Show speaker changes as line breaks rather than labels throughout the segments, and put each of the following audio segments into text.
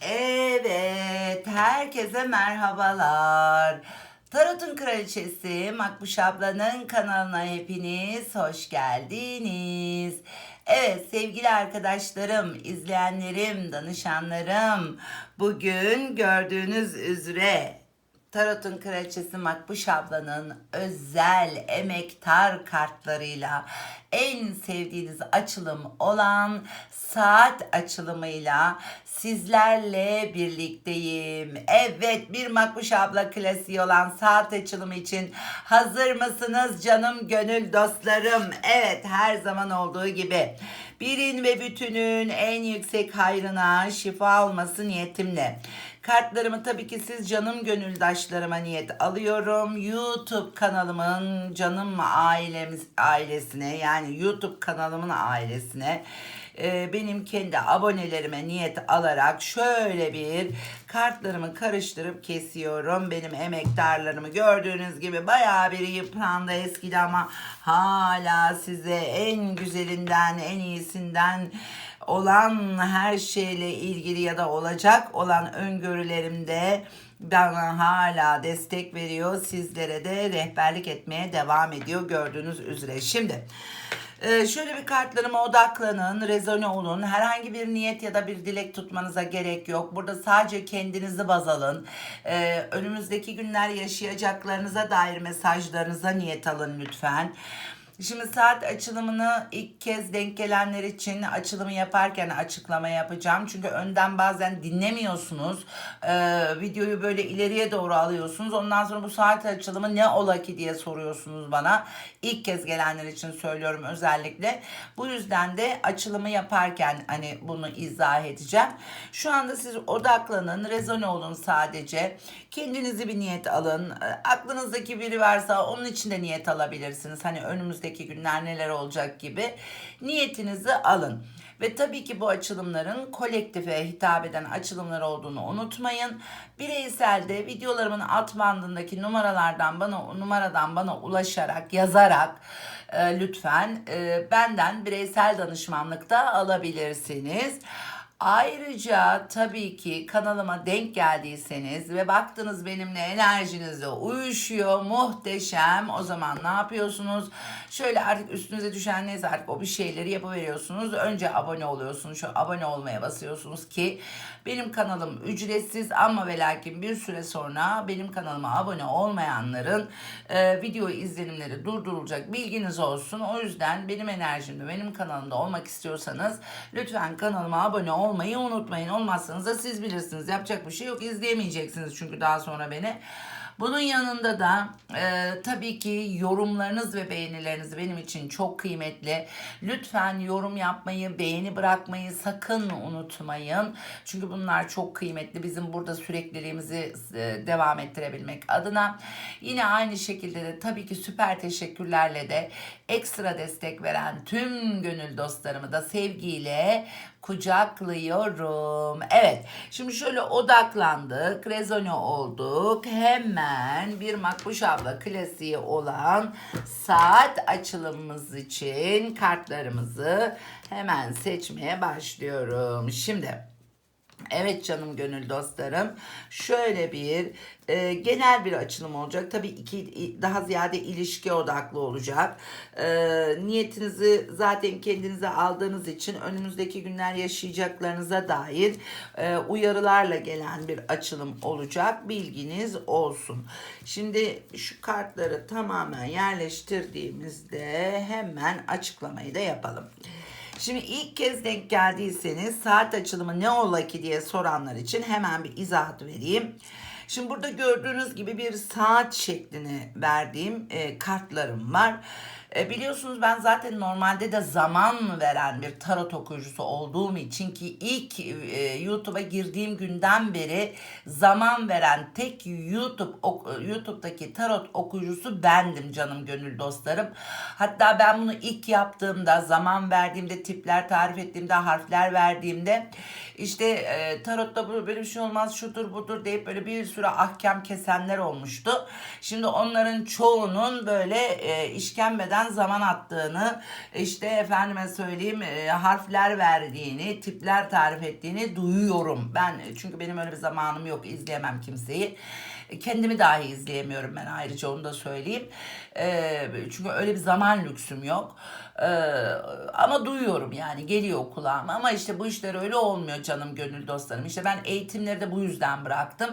Evet, herkese merhabalar. Tarot'un Kraliçesi Makbuş ablanın kanalına hepiniz hoş geldiniz. Evet sevgili arkadaşlarım, izleyenlerim, danışanlarım. Bugün gördüğünüz üzere Tarot'un Kraliçesi Makbuş ablanın özel emektar kartlarıyla en sevdiğiniz açılım olan saat açılımıyla sizlerle birlikteyim. Evet bir Makbuş abla klasiği olan saat açılımı için hazır mısınız canım gönül dostlarım? Evet her zaman olduğu gibi birin ve bütünün en yüksek hayrına şifa olması niyetimle. Kartlarımı tabii ki siz canım gönüldaşlarıma niyet alıyorum. YouTube kanalımın canım ailemiz ailesine yani YouTube kanalımın ailesine e, benim kendi abonelerime niyet alarak şöyle bir kartlarımı karıştırıp kesiyorum. Benim emektarlarımı gördüğünüz gibi bayağı bir yıprandı eskidi ama hala size en güzelinden en iyisinden olan her şeyle ilgili ya da olacak olan öngörülerimde bana hala destek veriyor. Sizlere de rehberlik etmeye devam ediyor gördüğünüz üzere. Şimdi ee, şöyle bir kartlarıma odaklanın, rezone olun. Herhangi bir niyet ya da bir dilek tutmanıza gerek yok. Burada sadece kendinizi baz alın. Ee, önümüzdeki günler yaşayacaklarınıza dair mesajlarınıza niyet alın lütfen. Şimdi saat açılımını ilk kez denk gelenler için açılımı yaparken açıklama yapacağım. Çünkü önden bazen dinlemiyorsunuz. Ee, videoyu böyle ileriye doğru alıyorsunuz. Ondan sonra bu saat açılımı ne ola ki diye soruyorsunuz bana. İlk kez gelenler için söylüyorum özellikle. Bu yüzden de açılımı yaparken hani bunu izah edeceğim. Şu anda siz odaklanın, rezone olun sadece. Kendinizi bir niyet alın. Ee, Aklınızdaki biri varsa onun için de niyet alabilirsiniz. Hani önümüzdeki günler neler olacak gibi niyetinizi alın. Ve tabii ki bu açılımların kolektife hitap eden açılımlar olduğunu unutmayın. Bireyselde videolarımın alt bandındaki numaralardan bana numaradan bana ulaşarak yazarak e, lütfen e, benden bireysel danışmanlık da alabilirsiniz. Ayrıca tabii ki kanalıma denk geldiyseniz ve baktınız benimle enerjinizle uyuşuyor, muhteşem. O zaman ne yapıyorsunuz? Şöyle artık üstünüze düşen neyse artık o bir şeyleri yapıveriyorsunuz. Önce abone oluyorsunuz. Şu abone olmaya basıyorsunuz ki benim kanalım ücretsiz ama ve lakin bir süre sonra benim kanalıma abone olmayanların e, video izlenimleri durdurulacak bilginiz olsun. O yüzden benim enerjimde benim kanalımda olmak istiyorsanız lütfen kanalıma abone olmayı unutmayın. Olmazsanız da siz bilirsiniz. Yapacak bir şey yok. İzleyemeyeceksiniz çünkü daha sonra beni. Bunun yanında da e, tabii ki yorumlarınız ve beğenileriniz benim için çok kıymetli. Lütfen yorum yapmayı, beğeni bırakmayı sakın unutmayın. Çünkü bunlar çok kıymetli. Bizim burada sürekliliğimizi e, devam ettirebilmek adına. Yine aynı şekilde de tabii ki süper teşekkürlerle de ekstra destek veren tüm gönül dostlarımı da sevgiyle kucaklıyorum. Evet şimdi şöyle odaklandık, rezone olduk. Hemen bir Makbuş abla klasiği olan saat açılımımız için kartlarımızı hemen seçmeye başlıyorum. Şimdi Evet canım gönül dostlarım. Şöyle bir e, genel bir açılım olacak. Tabii iki daha ziyade ilişki odaklı olacak. E, niyetinizi zaten kendinize aldığınız için önümüzdeki günler yaşayacaklarınıza dair e, uyarılarla gelen bir açılım olacak. Bilginiz olsun. Şimdi şu kartları tamamen yerleştirdiğimizde hemen açıklamayı da yapalım. Şimdi ilk kez denk geldiyseniz saat açılımı ne ola ki diye soranlar için hemen bir izahat vereyim. Şimdi burada gördüğünüz gibi bir saat şeklini verdiğim e, kartlarım var. E, biliyorsunuz ben zaten normalde de zaman veren bir tarot okuyucusu olduğum için ki ilk e, YouTube'a girdiğim günden beri zaman veren tek YouTube ok- YouTube'daki tarot okuyucusu bendim canım gönül dostlarım. Hatta ben bunu ilk yaptığımda, zaman verdiğimde, tipler tarif ettiğimde, harfler verdiğimde işte e, tarotta böyle bir şey olmaz, şudur budur deyip böyle bir sürü ahkam kesenler olmuştu. Şimdi onların çoğunun böyle e, işkembeden üzerinden zaman attığını, işte efendime söyleyeyim e, harfler verdiğini, tipler tarif ettiğini duyuyorum. Ben çünkü benim öyle bir zamanım yok, izleyemem kimseyi. Kendimi dahi izleyemiyorum ben ayrıca onu da söyleyeyim. Ee, çünkü öyle bir zaman lüksüm yok. Ee, ama duyuyorum yani geliyor kulağıma. Ama işte bu işler öyle olmuyor canım gönül dostlarım. İşte ben eğitimleri de bu yüzden bıraktım.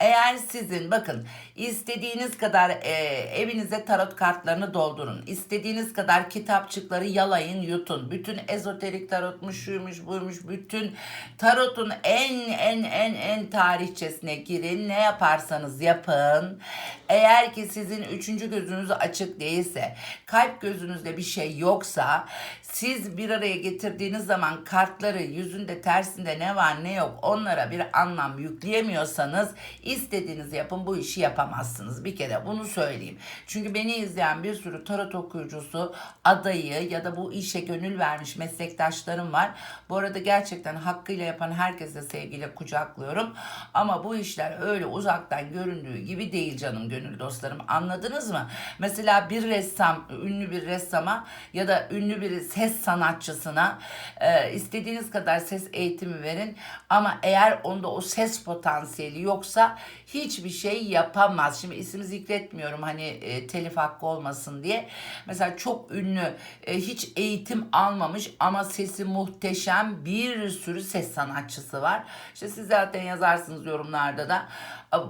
Eğer sizin bakın istediğiniz kadar e, evinize tarot kartlarını doldurun. İstediğiniz kadar kitapçıkları yalayın yutun. Bütün ezoterik tarotmuş şuymuş buymuş bütün tarotun en en en en tarihçesine girin. Ne yaparsanız yapın. Eğer ki sizin üçüncü gözünüz açık değilse, kalp gözünüzde bir şey yoksa, siz bir araya getirdiğiniz zaman kartları yüzünde tersinde ne var ne yok onlara bir anlam yükleyemiyorsanız istediğinizi yapın bu işi yapamazsınız. Bir kere bunu söyleyeyim. Çünkü beni izleyen bir sürü tarot okuyucusu, adayı ya da bu işe gönül vermiş meslektaşlarım var. Bu arada gerçekten hakkıyla yapan herkese sevgiyle kucaklıyorum. Ama bu işler öyle uzaktan göründüğü gibi değil canım gönül dostlarım. Anladınız mı? Mesela bir ressam, ünlü bir ressama ya da ünlü bir ses sanatçısına e, istediğiniz kadar ses eğitimi verin ama eğer onda o ses potansiyeli yoksa hiçbir şey yapamaz. Şimdi isim zikretmiyorum hani e, telif hakkı olmasın diye. Mesela çok ünlü e, hiç eğitim almamış ama sesi muhteşem bir sürü ses sanatçısı var. İşte siz zaten yazarsınız yorumlarda da.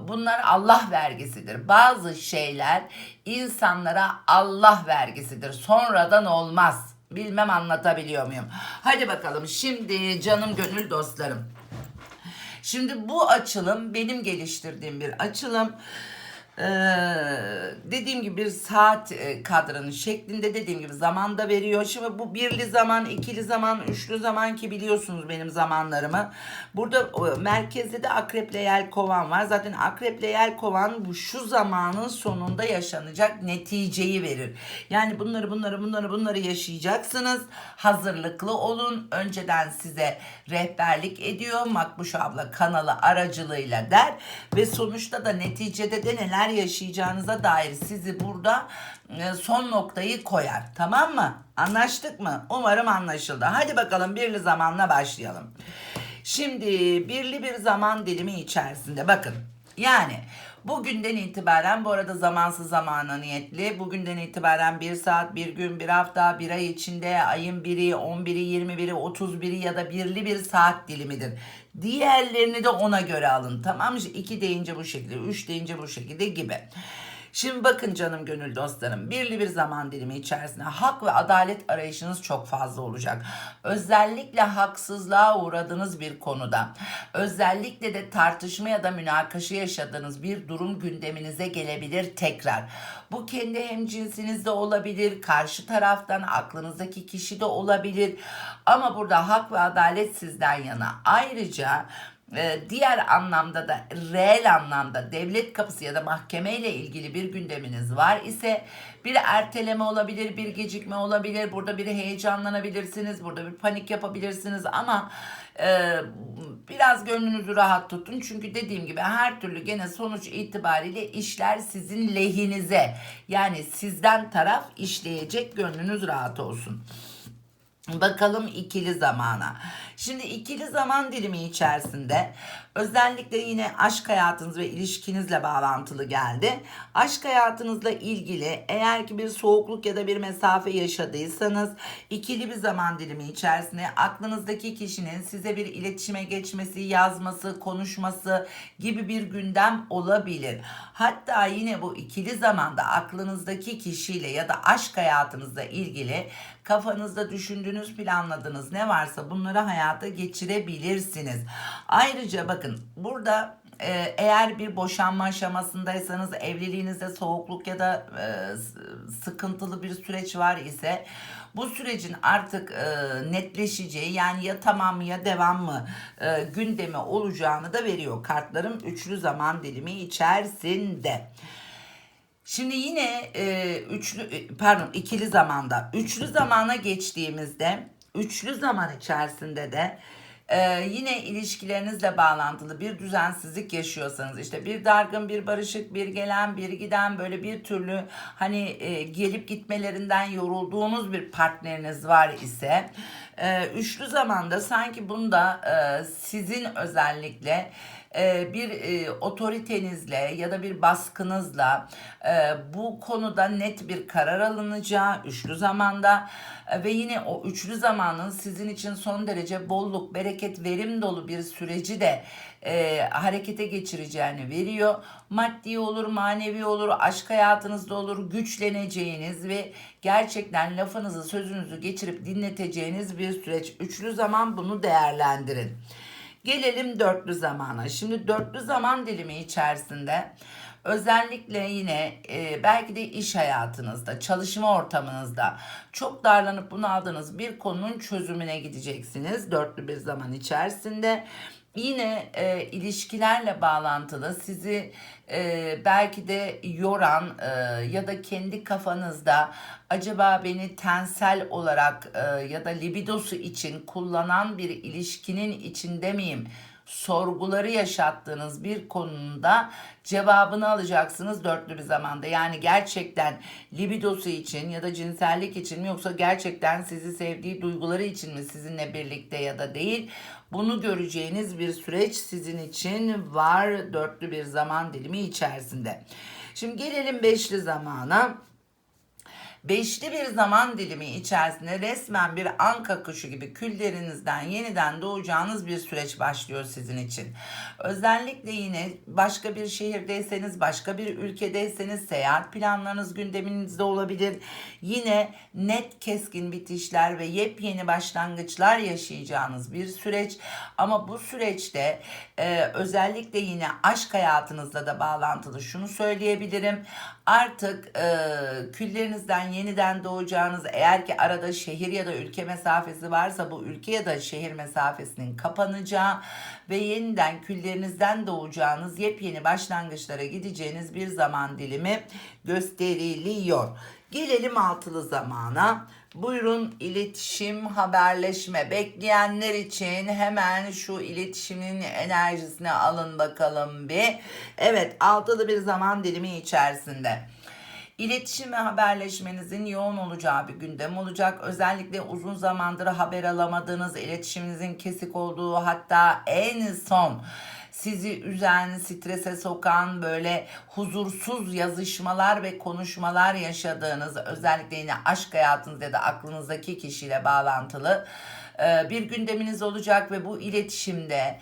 Bunlar Allah vergisidir. Bazı şeyler insanlara Allah vergisidir. Sonradan olmaz. Bilmem anlatabiliyor muyum? Hadi bakalım şimdi canım gönül dostlarım. Şimdi bu açılım benim geliştirdiğim bir açılım. Ee, dediğim gibi bir saat e, kadranın şeklinde dediğim gibi zaman da veriyor. Şimdi bu birli zaman, ikili zaman, üçlü zaman ki biliyorsunuz benim zamanlarımı. Burada merkezde de akreple yel kovan var. Zaten akreple yel kovan bu şu zamanın sonunda yaşanacak neticeyi verir. Yani bunları bunları bunları bunları yaşayacaksınız. Hazırlıklı olun. Önceden size rehberlik ediyor. Makbuş abla kanalı aracılığıyla der ve sonuçta da neticede de neler yaşayacağınıza dair sizi burada e, son noktayı koyar. Tamam mı? Anlaştık mı? Umarım anlaşıldı. Hadi bakalım birli zamanla başlayalım. Şimdi birli bir zaman dilimi içerisinde bakın. Yani Bugünden itibaren bu arada zamansız zamana niyetli. Bugünden itibaren bir saat, bir gün, bir hafta, bir ay içinde ayın biri, 11'i, 21'i, 31'i ya da birli bir saat dilimidir. Diğerlerini de ona göre alın. Tamam mı? 2 deyince bu şekilde, 3 deyince bu şekilde gibi. Şimdi bakın canım gönül dostlarım birli bir zaman dilimi içerisinde hak ve adalet arayışınız çok fazla olacak. Özellikle haksızlığa uğradığınız bir konuda özellikle de tartışma ya da münakaşa yaşadığınız bir durum gündeminize gelebilir tekrar. Bu kendi hemcinsinizde olabilir, karşı taraftan aklınızdaki kişi de olabilir. Ama burada hak ve adalet sizden yana. Ayrıca ee, diğer anlamda da reel anlamda devlet kapısı ya da mahkeme ile ilgili bir gündeminiz var ise bir erteleme olabilir, bir gecikme olabilir. Burada bir heyecanlanabilirsiniz, burada bir panik yapabilirsiniz ama e, biraz gönlünüzü rahat tutun. Çünkü dediğim gibi her türlü gene sonuç itibariyle işler sizin lehinize. Yani sizden taraf işleyecek gönlünüz rahat olsun. Bakalım ikili zamana. Şimdi ikili zaman dilimi içerisinde özellikle yine aşk hayatınız ve ilişkinizle bağlantılı geldi. Aşk hayatınızla ilgili eğer ki bir soğukluk ya da bir mesafe yaşadıysanız ikili bir zaman dilimi içerisinde aklınızdaki kişinin size bir iletişime geçmesi, yazması, konuşması gibi bir gündem olabilir. Hatta yine bu ikili zamanda aklınızdaki kişiyle ya da aşk hayatınızla ilgili kafanızda düşündüğünüz, planladığınız ne varsa bunları hayata geçirebilirsiniz. Ayrıca bakın burada e, eğer bir boşanma aşamasındaysanız evliliğinizde soğukluk ya da e, sıkıntılı bir süreç var ise bu sürecin artık e, netleşeceği yani ya tamam ya devam mı e, gündemi olacağını da veriyor kartlarım üçlü zaman dilimi içerisinde. Şimdi yine e, üçlü e, pardon ikili zamanda üçlü zamana geçtiğimizde üçlü zaman içerisinde de Ee, yine ilişkilerinizle bağlantılı bir düzensizlik yaşıyorsanız işte bir dargın bir barışık bir gelen bir giden böyle bir türlü hani e, gelip gitmelerinden yorulduğunuz bir partneriniz var ise e, üçlü zamanda sanki bunda e, sizin özellikle e, bir e, otoritenizle ya da bir baskınızla e, bu konuda net bir karar alınacağı üçlü zamanda ve yine o üçlü zamanın sizin için son derece bolluk, bereket, verim dolu bir süreci de e, harekete geçireceğini veriyor. Maddi olur, manevi olur, aşk hayatınızda olur, güçleneceğiniz ve gerçekten lafınızı, sözünüzü geçirip dinleteceğiniz bir süreç. Üçlü zaman bunu değerlendirin. Gelelim dörtlü zamana. Şimdi dörtlü zaman dilimi içerisinde özellikle yine e, belki de iş hayatınızda, çalışma ortamınızda çok darlanıp bunaldığınız bir konunun çözümüne gideceksiniz dörtlü bir zaman içerisinde. Yine e, ilişkilerle bağlantılı sizi e, belki de yoran e, ya da kendi kafanızda acaba beni tensel olarak e, ya da libidosu için kullanan bir ilişkinin içinde miyim? Sorguları yaşattığınız bir konuda cevabını alacaksınız dörtlü bir zamanda. Yani gerçekten libidosu için ya da cinsellik için mi yoksa gerçekten sizi sevdiği duyguları için mi sizinle birlikte ya da değil? Bunu göreceğiniz bir süreç sizin için var dörtlü bir zaman dilimi içerisinde. Şimdi gelelim beşli zamana. Beşli bir zaman dilimi içerisinde resmen bir anka kuşu gibi küllerinizden yeniden doğacağınız bir süreç başlıyor sizin için. Özellikle yine başka bir şehirdeyseniz, başka bir ülkedeyseniz seyahat planlarınız gündeminizde olabilir. Yine net keskin bitişler ve yepyeni başlangıçlar yaşayacağınız bir süreç. Ama bu süreçte e, özellikle yine aşk hayatınızla da bağlantılı şunu söyleyebilirim. Artık e, küllerinizden yeniden doğacağınız eğer ki arada şehir ya da ülke mesafesi varsa bu ülke ya da şehir mesafesinin kapanacağı ve yeniden küllerinizden doğacağınız yepyeni başlangıçlara gideceğiniz bir zaman dilimi gösteriliyor. Gelelim altılı zamana. Buyurun iletişim, haberleşme bekleyenler için hemen şu iletişimin enerjisine alın bakalım bir. Evet altılı bir zaman dilimi içerisinde. İletişim ve haberleşmenizin yoğun olacağı bir gündem olacak. Özellikle uzun zamandır haber alamadığınız, iletişiminizin kesik olduğu hatta en son sizi üzen, strese sokan böyle huzursuz yazışmalar ve konuşmalar yaşadığınız özellikle yine aşk hayatınız ya da aklınızdaki kişiyle bağlantılı bir gündeminiz olacak ve bu iletişimde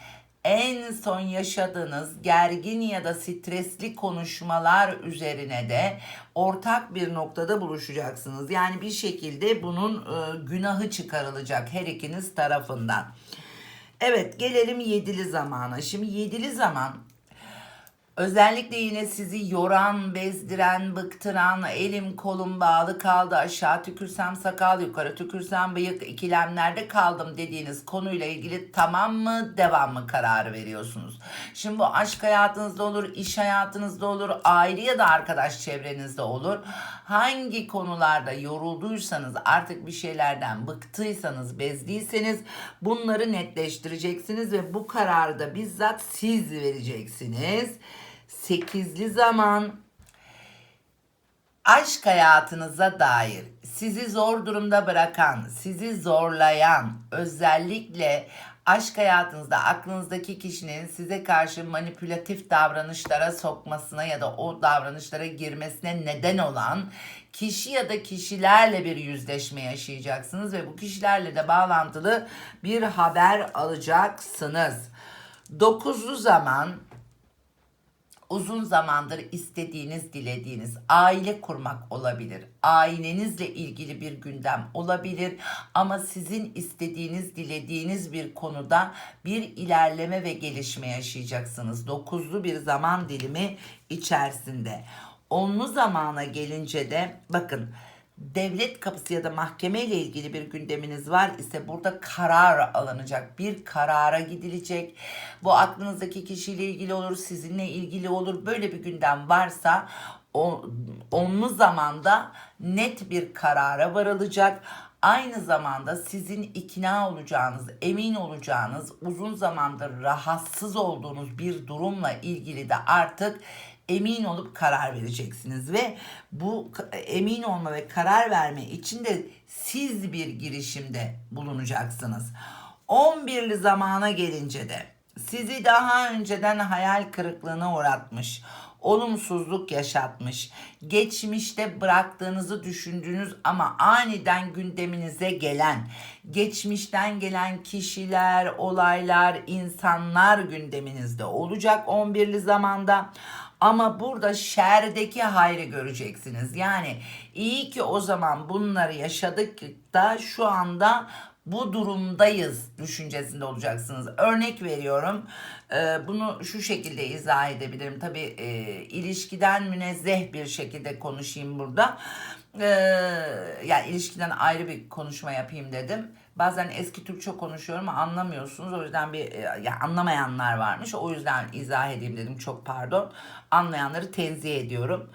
en son yaşadığınız gergin ya da stresli konuşmalar üzerine de ortak bir noktada buluşacaksınız. Yani bir şekilde bunun e, günahı çıkarılacak her ikiniz tarafından. Evet gelelim yedili zamana. Şimdi yedili zaman Özellikle yine sizi yoran, bezdiren, bıktıran, elim kolum bağlı kaldı, aşağı tükürsem sakal, yukarı tükürsem bıyık, ikilemlerde kaldım dediğiniz konuyla ilgili tamam mı, devam mı kararı veriyorsunuz. Şimdi bu aşk hayatınızda olur, iş hayatınızda olur, aile ya da arkadaş çevrenizde olur. Hangi konularda yorulduysanız, artık bir şeylerden bıktıysanız, bezdiyseniz bunları netleştireceksiniz ve bu kararı da bizzat siz vereceksiniz sekizli zaman aşk hayatınıza dair sizi zor durumda bırakan, sizi zorlayan, özellikle aşk hayatınızda aklınızdaki kişinin size karşı manipülatif davranışlara sokmasına ya da o davranışlara girmesine neden olan kişi ya da kişilerle bir yüzleşme yaşayacaksınız ve bu kişilerle de bağlantılı bir haber alacaksınız. Dokuzlu zaman uzun zamandır istediğiniz, dilediğiniz aile kurmak olabilir. Ailενizle ilgili bir gündem olabilir ama sizin istediğiniz, dilediğiniz bir konuda bir ilerleme ve gelişme yaşayacaksınız. Dokuzlu bir zaman dilimi içerisinde. Onlu zamana gelince de bakın devlet kapısı ya da mahkeme ile ilgili bir gündeminiz var ise burada karar alınacak. Bir karara gidilecek. Bu aklınızdaki kişiyle ilgili olur, sizinle ilgili olur. Böyle bir gündem varsa o, onlu zamanda net bir karara varılacak. Aynı zamanda sizin ikna olacağınız, emin olacağınız, uzun zamandır rahatsız olduğunuz bir durumla ilgili de artık emin olup karar vereceksiniz ve bu emin olma ve karar verme için de siz bir girişimde bulunacaksınız. 11'li zamana gelince de sizi daha önceden hayal kırıklığına uğratmış, olumsuzluk yaşatmış, geçmişte bıraktığınızı düşündüğünüz ama aniden gündeminize gelen, geçmişten gelen kişiler, olaylar, insanlar gündeminizde olacak 11'li zamanda. Ama burada şerdeki hayrı göreceksiniz. Yani iyi ki o zaman bunları yaşadık da şu anda bu durumdayız düşüncesinde olacaksınız. Örnek veriyorum. Ee, bunu şu şekilde izah edebilirim. Tabii e, ilişkiden münezzeh bir şekilde konuşayım burada. Ee, yani ilişkiden ayrı bir konuşma yapayım dedim. Bazen eski Türkçe konuşuyorum anlamıyorsunuz. O yüzden bir e, ya anlamayanlar varmış. O yüzden izah edeyim dedim. Çok pardon. Anlayanları tenzih ediyorum.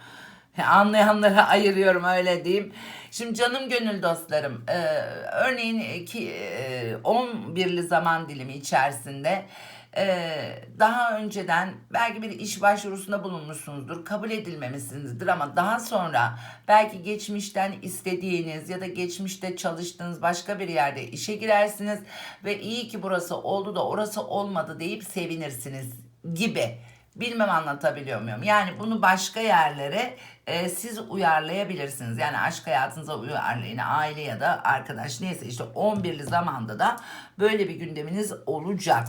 Anlayanlara ayırıyorum öyle diyeyim. Şimdi canım gönül dostlarım, e, örneğin ki e, 11'li zaman dilimi içerisinde e, daha önceden belki bir iş başvurusunda bulunmuşsunuzdur, kabul edilmemişsinizdir ama daha sonra belki geçmişten istediğiniz ya da geçmişte çalıştığınız başka bir yerde işe girersiniz ve iyi ki burası oldu da orası olmadı deyip sevinirsiniz gibi. Bilmem anlatabiliyor muyum? Yani bunu başka yerlere e, siz uyarlayabilirsiniz. Yani aşk hayatınıza uyarlayın. Aile ya da arkadaş neyse işte 11'li zamanda da böyle bir gündeminiz olacak.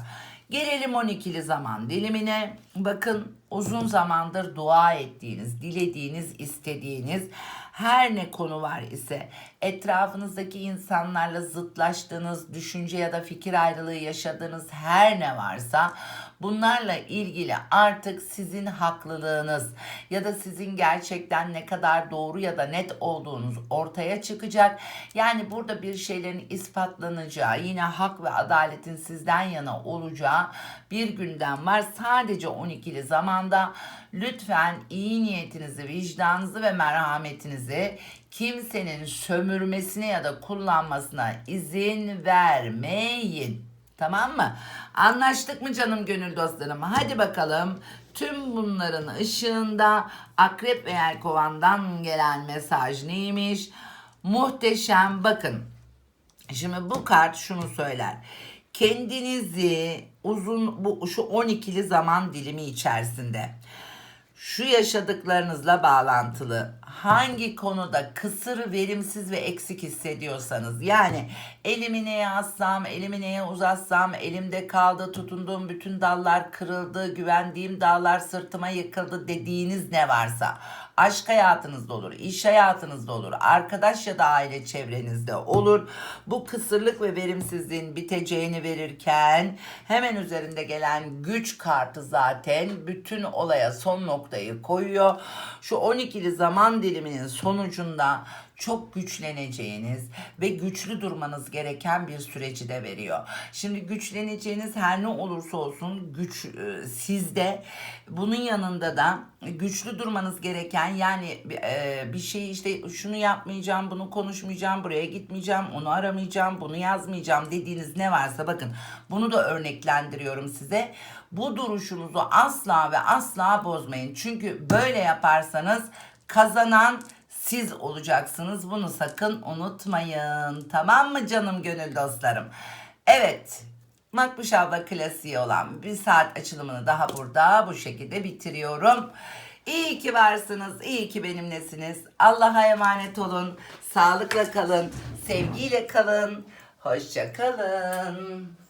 Gelelim 12'li zaman dilimine. Bakın uzun zamandır dua ettiğiniz, dilediğiniz, istediğiniz her ne konu var ise etrafınızdaki insanlarla zıtlaştığınız, düşünce ya da fikir ayrılığı yaşadığınız her ne varsa bunlarla ilgili artık sizin haklılığınız ya da sizin gerçekten ne kadar doğru ya da net olduğunuz ortaya çıkacak. Yani burada bir şeylerin ispatlanacağı, yine hak ve adaletin sizden yana olacağı bir gündem var. Sadece 12'li zamanda lütfen iyi niyetinizi, vicdanınızı ve merhametinizi kimsenin sömürmesine ya da kullanmasına izin vermeyin. Tamam mı? Anlaştık mı canım gönül dostlarım? Hadi bakalım. Tüm bunların ışığında Akrep ve Yelkovan'dan gelen mesaj neymiş? Muhteşem bakın. Şimdi bu kart şunu söyler. Kendinizi uzun bu şu 12'li zaman dilimi içerisinde şu yaşadıklarınızla bağlantılı hangi konuda kısır, verimsiz ve eksik hissediyorsanız yani elimi neye assam, elimi neye uzatsam, elimde kaldı, tutunduğum bütün dallar kırıldı, güvendiğim dağlar sırtıma yıkıldı dediğiniz ne varsa aşk hayatınızda olur, iş hayatınızda olur, arkadaş ya da aile çevrenizde olur. Bu kısırlık ve verimsizliğin biteceğini verirken hemen üzerinde gelen güç kartı zaten bütün olaya son noktayı koyuyor. Şu 12'li diliminin sonucunda çok güçleneceğiniz ve güçlü durmanız gereken bir süreci de veriyor. Şimdi güçleneceğiniz her ne olursa olsun güç e, sizde. Bunun yanında da güçlü durmanız gereken yani e, bir şey işte şunu yapmayacağım, bunu konuşmayacağım, buraya gitmeyeceğim, onu aramayacağım, bunu yazmayacağım dediğiniz ne varsa bakın bunu da örneklendiriyorum size. Bu duruşunuzu asla ve asla bozmayın. Çünkü böyle yaparsanız kazanan siz olacaksınız. Bunu sakın unutmayın. Tamam mı canım gönül dostlarım? Evet. Makbuş abla klasiği olan bir saat açılımını daha burada bu şekilde bitiriyorum. İyi ki varsınız, iyi ki benimlesiniz. Allah'a emanet olun, sağlıkla kalın, sevgiyle kalın, hoşça kalın.